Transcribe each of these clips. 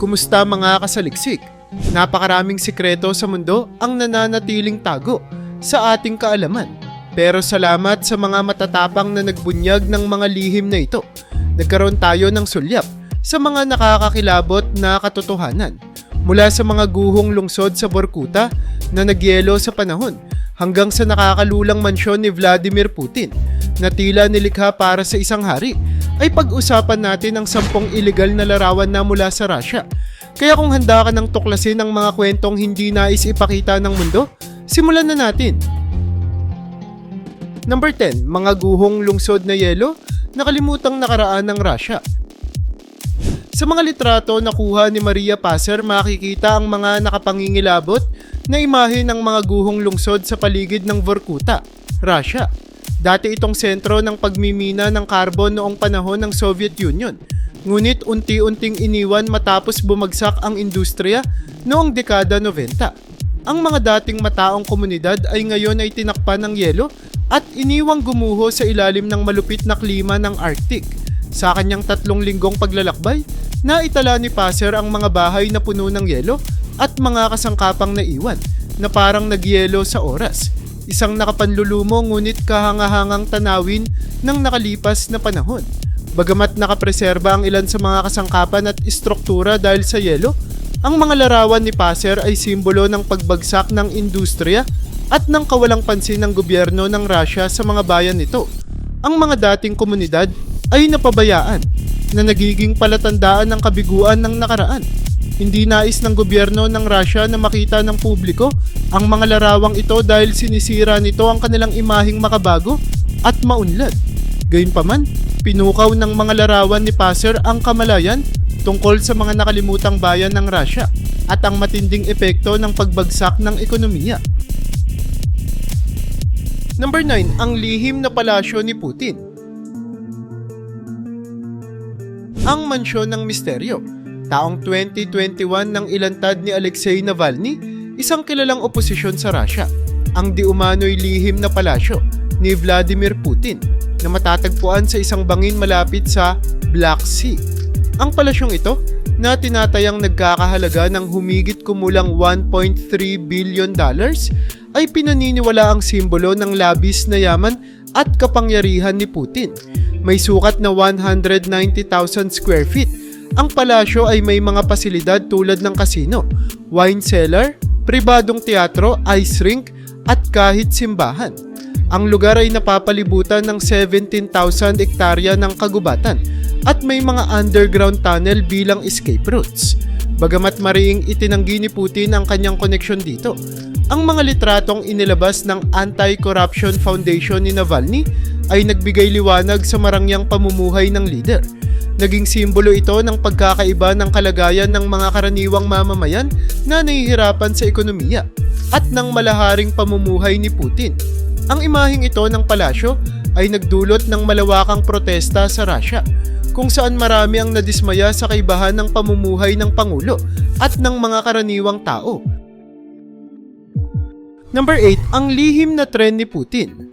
Kumusta mga kasaliksik? Napakaraming sikreto sa mundo ang nananatiling tago sa ating kaalaman. Pero salamat sa mga matatapang na nagbunyag ng mga lihim na ito. Nagkaroon tayo ng sulyap sa mga nakakakilabot na katotohanan. Mula sa mga guhong lungsod sa Borkuta na nagyelo sa panahon hanggang sa nakakalulang mansyon ni Vladimir Putin na tila nilikha para sa isang hari ay pag-usapan natin ang sampung illegal na larawan na mula sa Russia. Kaya kung handa ka ng tuklasin ang mga kwentong hindi nais ipakita ng mundo, simulan na natin. Number 10, mga guhong lungsod na yelo, nakalimutang nakaraan ng Russia. Sa mga litrato na kuha ni Maria Passer, makikita ang mga nakapangingilabot na imahe ng mga guhong lungsod sa paligid ng Vorkuta, Russia. Dati itong sentro ng pagmimina ng carbon noong panahon ng Soviet Union. Ngunit unti-unting iniwan matapos bumagsak ang industriya noong dekada 90. Ang mga dating mataong komunidad ay ngayon ay tinakpan ng yelo at iniwang gumuho sa ilalim ng malupit na klima ng Arctic. Sa kanyang tatlong linggong paglalakbay, naitala ni Passer ang mga bahay na puno ng yelo at mga kasangkapang naiwan na parang nagyelo sa oras. Isang nakapanlulumo ngunit kahangahangang tanawin ng nakalipas na panahon. Bagamat nakapreserba ang ilan sa mga kasangkapan at istruktura dahil sa yelo, ang mga larawan ni Passer ay simbolo ng pagbagsak ng industriya at ng kawalang pansin ng gobyerno ng Russia sa mga bayan nito. Ang mga dating komunidad ay napabayaan na nagiging palatandaan ng kabiguan ng nakaraan. Hindi nais ng gobyerno ng Russia na makita ng publiko ang mga larawang ito dahil sinisira nito ang kanilang imaheng makabago at maunlad. Gayunpaman, pinukaw ng mga larawan ni Passer ang kamalayan tungkol sa mga nakalimutang bayan ng Russia at ang matinding epekto ng pagbagsak ng ekonomiya. Number 9, ang lihim na palasyo ni Putin. Ang mansyon ng misteryo. Taong 2021 nang ilantad ni Alexei Navalny, isang kilalang oposisyon sa Russia. Ang di umano'y lihim na palasyo ni Vladimir Putin na matatagpuan sa isang bangin malapit sa Black Sea. Ang palasyong ito na tinatayang nagkakahalaga ng humigit kumulang 1.3 billion dollars ay pinaniniwala ang simbolo ng labis na yaman at kapangyarihan ni Putin. May sukat na 190,000 square feet. Ang palasyo ay may mga pasilidad tulad ng kasino, wine cellar, pribadong teatro, ice rink, at kahit simbahan. Ang lugar ay napapalibutan ng 17,000 ektarya ng kagubatan at may mga underground tunnel bilang escape routes. Bagamat mariing itinanggi ni Putin ang kanyang koneksyon dito, ang mga litratong inilabas ng Anti-Corruption Foundation ni Navalny ay nagbigay liwanag sa marangyang pamumuhay ng leader. Naging simbolo ito ng pagkakaiba ng kalagayan ng mga karaniwang mamamayan na nahihirapan sa ekonomiya at ng malaharing pamumuhay ni Putin. Ang imaheng ito ng palasyo ay nagdulot ng malawakang protesta sa Russia kung saan marami ang nadismaya sa kaibahan ng pamumuhay ng Pangulo at ng mga karaniwang tao. Number 8, ang lihim na trend ni Putin.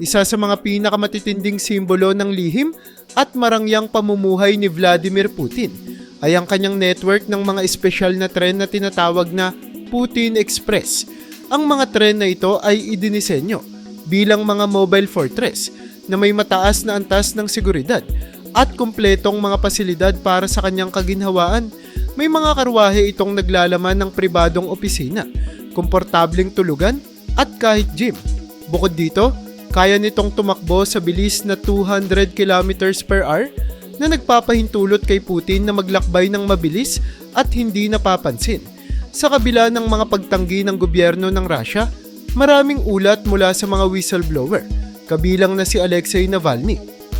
Isa sa mga pinakamatitinding simbolo ng lihim at marangyang pamumuhay ni Vladimir Putin ay ang kanyang network ng mga espesyal na tren na tinatawag na Putin Express. Ang mga tren na ito ay idinisenyo bilang mga mobile fortress na may mataas na antas ng seguridad at kumpletong mga pasilidad para sa kanyang kaginhawaan. May mga karwahe itong naglalaman ng pribadong opisina, komportabling tulugan at kahit gym. Bukod dito, kaya nitong tumakbo sa bilis na 200 kilometers per hour na nagpapahintulot kay Putin na maglakbay ng mabilis at hindi napapansin. Sa kabila ng mga pagtanggi ng gobyerno ng Russia, maraming ulat mula sa mga whistleblower, kabilang na si Alexei Navalny,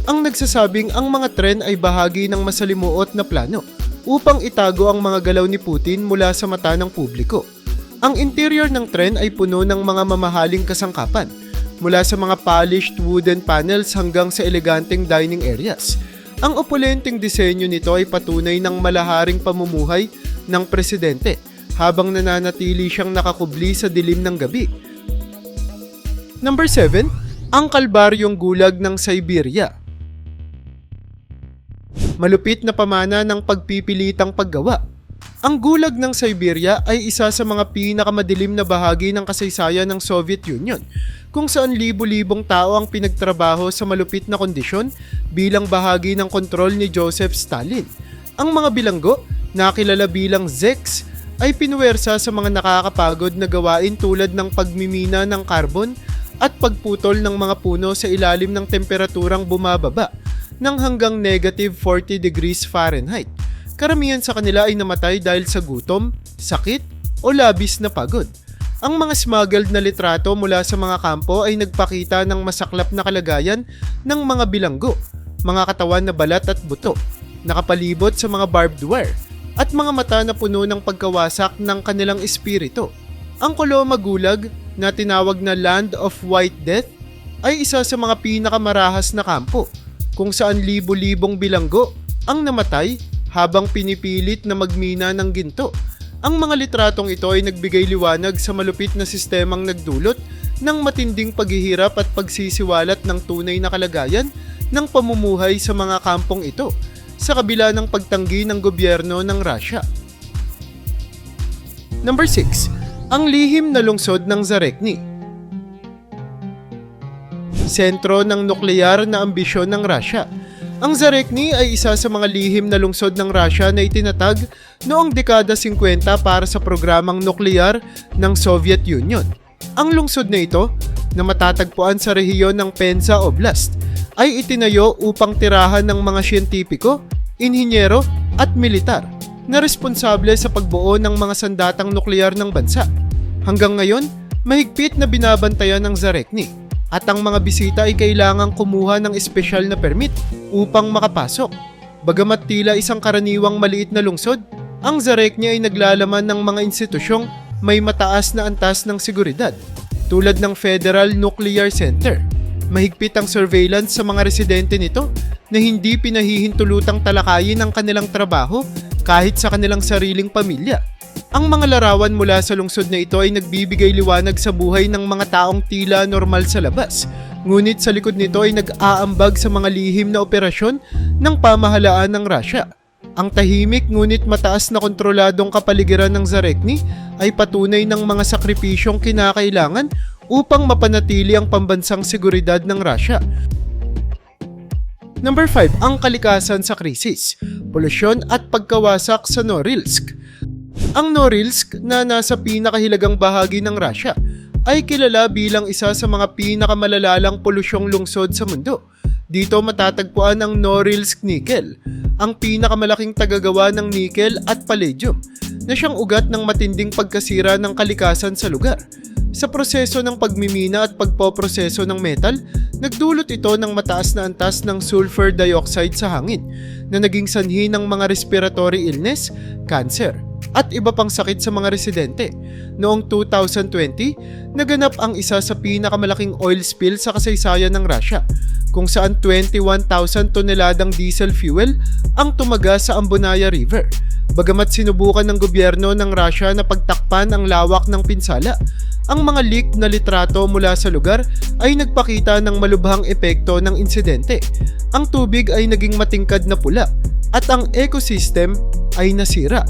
ang nagsasabing ang mga tren ay bahagi ng masalimuot na plano upang itago ang mga galaw ni Putin mula sa mata ng publiko. Ang interior ng tren ay puno ng mga mamahaling kasangkapan, mula sa mga polished wooden panels hanggang sa eleganteng dining areas. Ang opulenteng disenyo nito ay patunay ng malaharing pamumuhay ng presidente habang nananatili siyang nakakubli sa dilim ng gabi. Number 7, ang kalbaryong gulag ng Siberia. Malupit na pamana ng pagpipilitang paggawa. Ang gulag ng Siberia ay isa sa mga pinakamadilim na bahagi ng kasaysayan ng Soviet Union kung saan libo-libong tao ang pinagtrabaho sa malupit na kondisyon bilang bahagi ng kontrol ni Joseph Stalin. Ang mga bilanggo, na kilala bilang Zex, ay pinuwersa sa mga nakakapagod na gawain tulad ng pagmimina ng carbon at pagputol ng mga puno sa ilalim ng temperaturang bumababa ng hanggang negative 40 degrees Fahrenheit. Karamihan sa kanila ay namatay dahil sa gutom, sakit, o labis na pagod. Ang mga smuggled na litrato mula sa mga kampo ay nagpakita ng masaklap na kalagayan ng mga bilanggo, mga katawan na balat at buto, nakapalibot sa mga barbed wire, at mga mata na puno ng pagkawasak ng kanilang espiritu. Ang Coloma Gulag, na tinawag na Land of White Death, ay isa sa mga pinakamarahas na kampo, kung saan libo-libong bilanggo ang namatay habang pinipilit na magmina ng ginto. Ang mga litratong ito ay nagbigay liwanag sa malupit na sistemang nagdulot ng matinding paghihirap at pagsisiwalat ng tunay na kalagayan ng pamumuhay sa mga kampong ito sa kabila ng pagtanggi ng gobyerno ng Russia. Number 6. Ang lihim na lungsod ng Zarekni Sentro ng nuklear na ambisyon ng Russia. Ang Zarekni ay isa sa mga lihim na lungsod ng Russia na itinatag noong dekada 50 para sa programang nuklear ng Soviet Union. Ang lungsod na ito, na matatagpuan sa rehiyon ng Penza Oblast, ay itinayo upang tirahan ng mga siyentipiko, inhinyero at militar na responsable sa pagbuo ng mga sandatang nuklear ng bansa. Hanggang ngayon, mahigpit na binabantayan ng Zarekni at ang mga bisita ay kailangang kumuha ng espesyal na permit upang makapasok. Bagamat tila isang karaniwang maliit na lungsod, ang Zarekni ay naglalaman ng mga institusyong may mataas na antas ng seguridad tulad ng Federal Nuclear Center. Mahigpit ang surveillance sa mga residente nito na hindi pinahihintulutang talakayin ang kanilang trabaho kahit sa kanilang sariling pamilya. Ang mga larawan mula sa lungsod na ito ay nagbibigay liwanag sa buhay ng mga taong tila normal sa labas. Ngunit sa likod nito ay nag-aambag sa mga lihim na operasyon ng pamahalaan ng Russia. Ang tahimik ngunit mataas na kontroladong kapaligiran ng Zarekni ay patunay ng mga sakripisyong kinakailangan upang mapanatili ang pambansang seguridad ng Russia. Number 5. Ang kalikasan sa krisis, polusyon at pagkawasak sa Norilsk. Ang Norilsk na nasa pinakahilagang bahagi ng Russia ay kilala bilang isa sa mga pinakamalalalang polusyong lungsod sa mundo. Dito matatagpuan ang Norilsk Nickel, ang pinakamalaking tagagawa ng nickel at palladium na siyang ugat ng matinding pagkasira ng kalikasan sa lugar. Sa proseso ng pagmimina at pagpoproseso ng metal, nagdulot ito ng mataas na antas ng sulfur dioxide sa hangin na naging sanhi ng mga respiratory illness, cancer, at iba pang sakit sa mga residente. Noong 2020, naganap ang isa sa pinakamalaking oil spill sa kasaysayan ng Russia, kung saan 21,000 toneladang diesel fuel ang tumaga sa Ambonaya River. Bagamat sinubukan ng gobyerno ng Russia na pagtakpan ang lawak ng pinsala, ang mga leak na litrato mula sa lugar ay nagpakita ng malubhang epekto ng insidente. Ang tubig ay naging matingkad na pula at ang ecosystem ay nasira.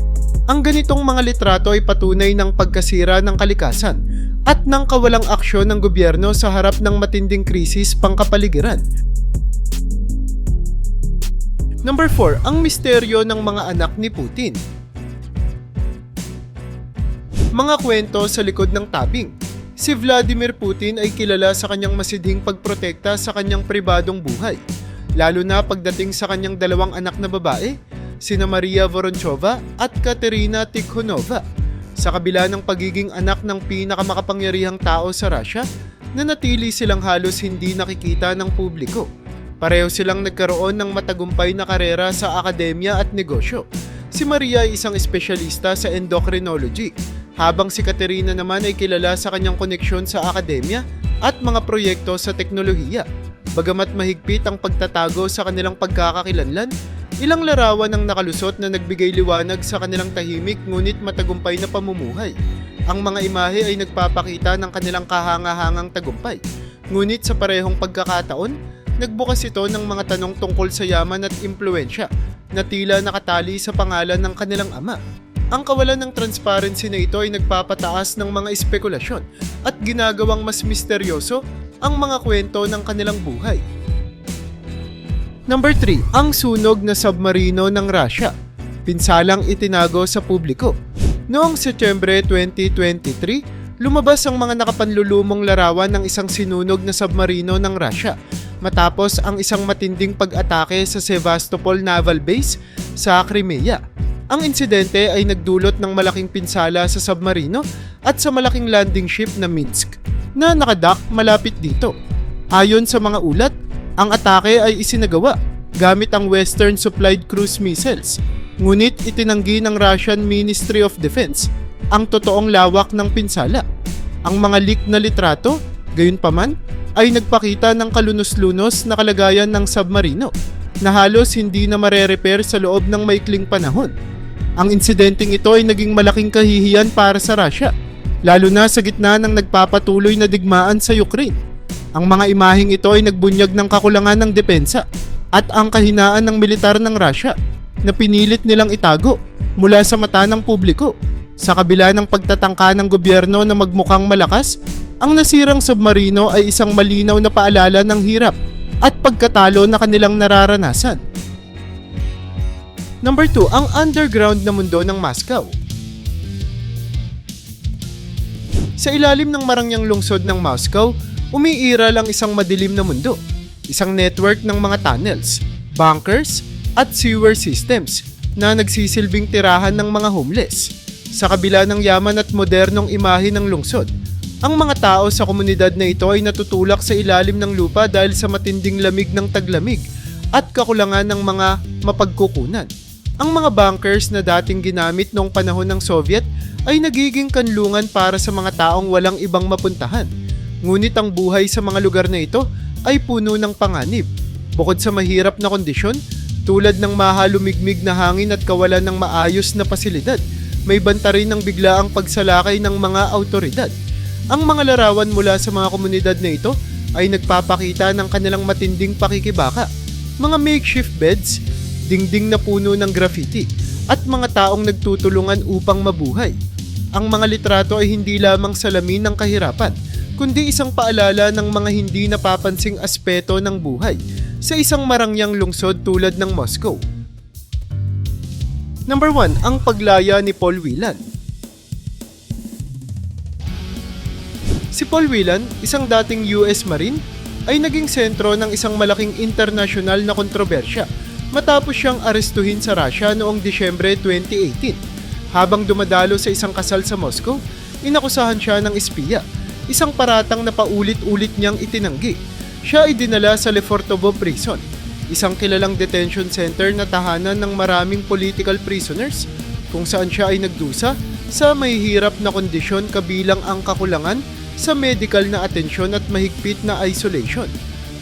Ang ganitong mga litrato ay patunay ng pagkasira ng kalikasan at ng kawalang aksyon ng gobyerno sa harap ng matinding krisis pangkapaligiran. Number 4, ang misteryo ng mga anak ni Putin. Mga kwento sa likod ng tabing. Si Vladimir Putin ay kilala sa kanyang masidhing pagprotekta sa kanyang pribadong buhay, lalo na pagdating sa kanyang dalawang anak na babae, sina Maria Voronchova at Katerina Tikhonova. Sa kabila ng pagiging anak ng pinakamakapangyarihang tao sa Russia, nanatili silang halos hindi nakikita ng publiko. Pareho silang nagkaroon ng matagumpay na karera sa akademya at negosyo. Si Maria ay isang espesyalista sa endocrinology, habang si Katerina naman ay kilala sa kanyang koneksyon sa akademya at mga proyekto sa teknolohiya. Bagamat mahigpit ang pagtatago sa kanilang pagkakakilanlan, ilang larawan ang nakalusot na nagbigay liwanag sa kanilang tahimik ngunit matagumpay na pamumuhay. Ang mga imahe ay nagpapakita ng kanilang kahangahangang tagumpay. Ngunit sa parehong pagkakataon, nagbukas ito ng mga tanong tungkol sa yaman at impluensya na tila nakatali sa pangalan ng kanilang ama. Ang kawalan ng transparency na ito ay nagpapataas ng mga espekulasyon at ginagawang mas misteryoso ang mga kwento ng kanilang buhay. Number 3, ang sunog na submarino ng Russia. Pinsalang itinago sa publiko. Noong Setyembre 2023, lumabas ang mga nakapanlulumong larawan ng isang sinunog na submarino ng Russia matapos ang isang matinding pag-atake sa Sevastopol Naval Base sa Crimea. Ang insidente ay nagdulot ng malaking pinsala sa submarino at sa malaking landing ship na Minsk na nakadak malapit dito. Ayon sa mga ulat, ang atake ay isinagawa gamit ang Western Supplied Cruise Missiles. Ngunit itinanggi ng Russian Ministry of Defense ang totoong lawak ng pinsala. Ang mga leak na litrato, gayunpaman, ay nagpakita ng kalunos-lunos na kalagayan ng submarino na halos hindi na mare-repair sa loob ng maikling panahon. Ang insidenteng ito ay naging malaking kahihiyan para sa Russia, lalo na sa gitna ng nagpapatuloy na digmaan sa Ukraine. Ang mga imaheng ito ay nagbunyag ng kakulangan ng depensa at ang kahinaan ng militar ng Russia na pinilit nilang itago mula sa mata ng publiko. Sa kabila ng pagtatangka ng gobyerno na magmukhang malakas, ang nasirang submarino ay isang malinaw na paalala ng hirap at pagkatalo na kanilang nararanasan. Number 2, ang underground na mundo ng Moscow. Sa ilalim ng marangyang lungsod ng Moscow, umiiral ang isang madilim na mundo. Isang network ng mga tunnels, bunkers, at sewer systems na nagsisilbing tirahan ng mga homeless. Sa kabila ng yaman at modernong imahe ng lungsod, ang mga tao sa komunidad na ito ay natutulak sa ilalim ng lupa dahil sa matinding lamig ng taglamig at kakulangan ng mga mapagkukunan. Ang mga bunkers na dating ginamit noong panahon ng Soviet ay nagiging kanlungan para sa mga taong walang ibang mapuntahan. Ngunit ang buhay sa mga lugar na ito ay puno ng panganib. Bukod sa mahirap na kondisyon, tulad ng mahalumigmig na hangin at kawalan ng maayos na pasilidad, may banta rin ng biglaang pagsalakay ng mga autoridad. Ang mga larawan mula sa mga komunidad na ito ay nagpapakita ng kanilang matinding pakikibaka. Mga makeshift beds, dingding na puno ng graffiti, at mga taong nagtutulungan upang mabuhay. Ang mga litrato ay hindi lamang salamin ng kahirapan, kundi isang paalala ng mga hindi napapansing aspeto ng buhay sa isang marangyang lungsod tulad ng Moscow. Number 1, ang paglaya ni Paul Whelan. Si Paul Whelan, isang dating US Marine, ay naging sentro ng isang malaking internasyonal na kontrobersya matapos siyang arestuhin sa Russia noong Disyembre 2018. Habang dumadalo sa isang kasal sa Moscow, inakusahan siya ng espiya, isang paratang na paulit-ulit niyang itinanggi. Siya ay dinala sa Lefortovo Prison, isang kilalang detention center na tahanan ng maraming political prisoners kung saan siya ay nagdusa sa mahihirap na kondisyon kabilang ang kakulangan sa medical na atensyon at mahigpit na isolation.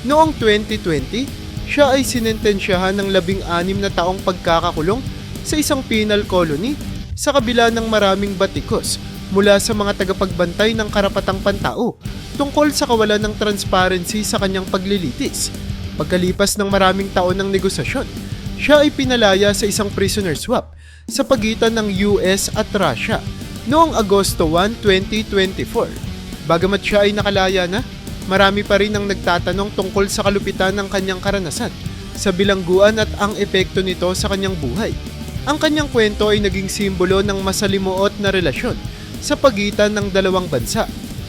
Noong 2020, siya ay sinentensyahan ng labing anim na taong pagkakakulong sa isang penal colony sa kabila ng maraming batikos mula sa mga tagapagbantay ng karapatang pantao tungkol sa kawalan ng transparency sa kanyang paglilitis. Pagkalipas ng maraming taon ng negosasyon, siya ay pinalaya sa isang prisoner swap sa pagitan ng US at Russia noong Agosto 1, 2024. Bagamat siya ay nakalaya na, marami pa rin ang nagtatanong tungkol sa kalupitan ng kanyang karanasan, sa bilangguan at ang epekto nito sa kanyang buhay. Ang kanyang kwento ay naging simbolo ng masalimuot na relasyon sa pagitan ng dalawang bansa